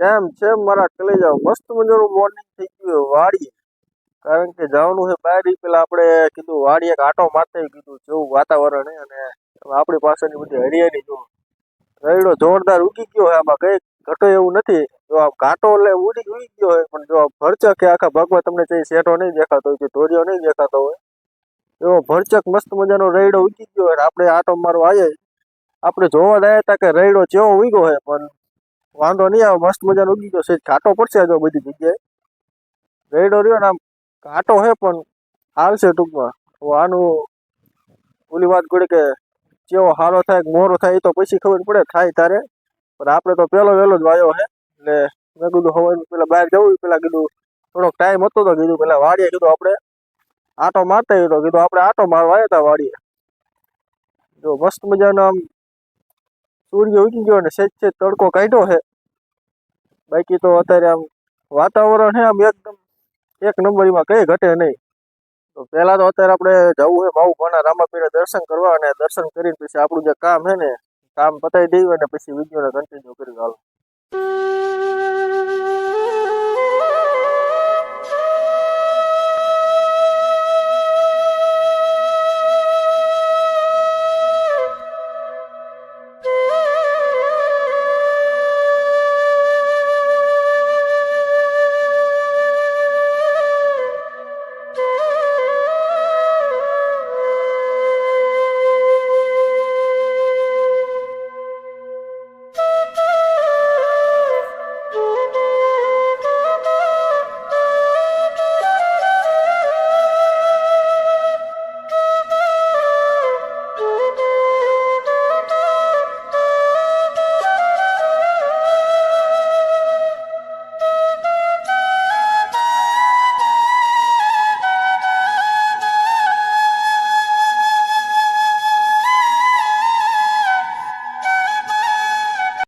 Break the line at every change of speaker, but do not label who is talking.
કેમ છે? મારા કલેજાઓ મસ્ત મજાનું મોર્નિંગ થઈ ગયું વાડીએ. કારણ કે જવાનું છે બહાર પેલા આપણે કીધું વાડીએ આટો મારતા કીધું, જેવું વાતાવરણ છે, અને આપણી પાસેની બધી હરિયાળી જો રયડો જોરદાર ઉગી ગયો હોય આમાં કઈ ઘટો એવું નથી. જો આમ ઘાટો એટલે ઉડી ઉડી ગયો હોય પણ જો ભરચક કે આખા ભાગમાં તમને જે શેઠો નહીં દેખાતો હોય કે ઢોરિયો નહીં દેખાતો હોય. એવો ભરચક મસ્ત મજાનો રયડો ઉગી ગયો હોય આપણે આટો મારવા આવીએ આપણે જોવા જાય હતા કે રયડો ચેવો ઉગ્યો હોય પણ વાંધો નહીં, આવે મસ્ત મજાનો ઉગી ગયો છે. ઘાટો પડશે જો બધી જગ્યાએ. રેડો રહ્યો ને આમ. ઘાટો હે પણ હાલશે ટૂંકમાં. આનું ઓલી વાત કરી કે કેવો હારો થાય મોરો થાય એ તો પછી ખબર પડે, થાય તારે. પણ આપણે તો પહેલો વહેલો જ વાયો હે. એટલે મેં કીધું હવે પેલા બહાર જવું પેલા કીધું થોડોક ટાઈમ હતો તો કીધું, પેલા વાડીએ કીધું આપણે આટો મારતા તો કીધું આપણે આટો મારવા આવ્યા હતા વાડીએ. જો મસ્ત મજાનો આમ સૂર્ય ઉગી ગયો ને સેજ સેજ તડકો કાઢ્યો છે બાકી તો અત્યારે આમ વાતાવરણ છે આમ એકદમ એક નંબરીમાં કઈ ઘટે નહીં. તો પહેલા તો અત્યારે આપણે જવું છે ભાવ ભાના રામાપીરે દર્શન કરવા અને દર્શન કરીને પછી આપણું જે કામ છે ને, કામ પતાવી દઈએ અને પછી વિડીયોને કન્ટિન્યુ કરી હાલો.